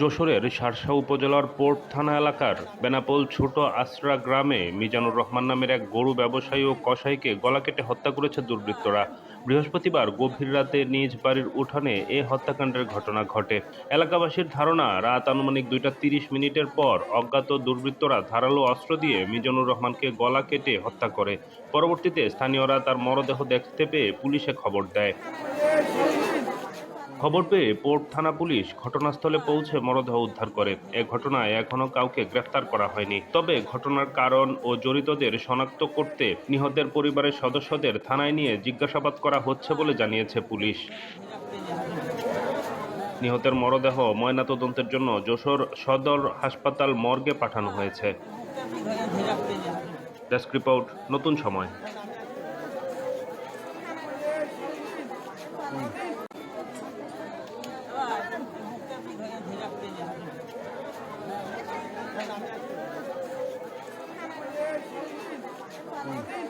যশোরের শার্শা উপজেলার পোর্ট থানা এলাকার বেনাপোল ছোট আশ্রা গ্রামে মিজানুর রহমান নামের এক গরু ব্যবসায়ী ও কসাইকে গলা কেটে হত্যা করেছে দুর্বৃত্তরা। বৃহস্পতিবার গভীর রাতে নিজ বাড়ির উঠানে এ হত্যাকাণ্ডের ঘটনা ঘটে। এলাকাবাসীর ধারণা, রাত আনুমানিক দুইটা তিরিশ মিনিটের পর অজ্ঞাত দুর্বৃত্তরা ধারালো অস্ত্র দিয়ে মিজানুর রহমানকে গলা কেটে হত্যা করে। পরবর্তীতে স্থানীয়রা তার মরদেহ দেখতে পেয়ে পুলিশে খবর দেয়। খবর পেয়ে পোর্ট থানা পুলিশ ঘটনাস্থলে পৌঁছে মরদেহ উদ্ধার করে। এ ঘটনায় এখনও কাউকে গ্রেফতার করা হয়নি। তবে ঘটনার কারণ ও জড়িতদের শনাক্ত করতে নিহতের পরিবারের সদস্যদের থানায় নিয়ে জিজ্ঞাসাবাদ করা হচ্ছে বলে জানিয়েছে পুলিশ। নিহতের মরদেহ ময়নাতদন্তের জন্য যশোর সদর হাসপাতাল মর্গে পাঠানো হয়েছে। ডেস্ক রিপোর্ট, নতুন সময়। হুম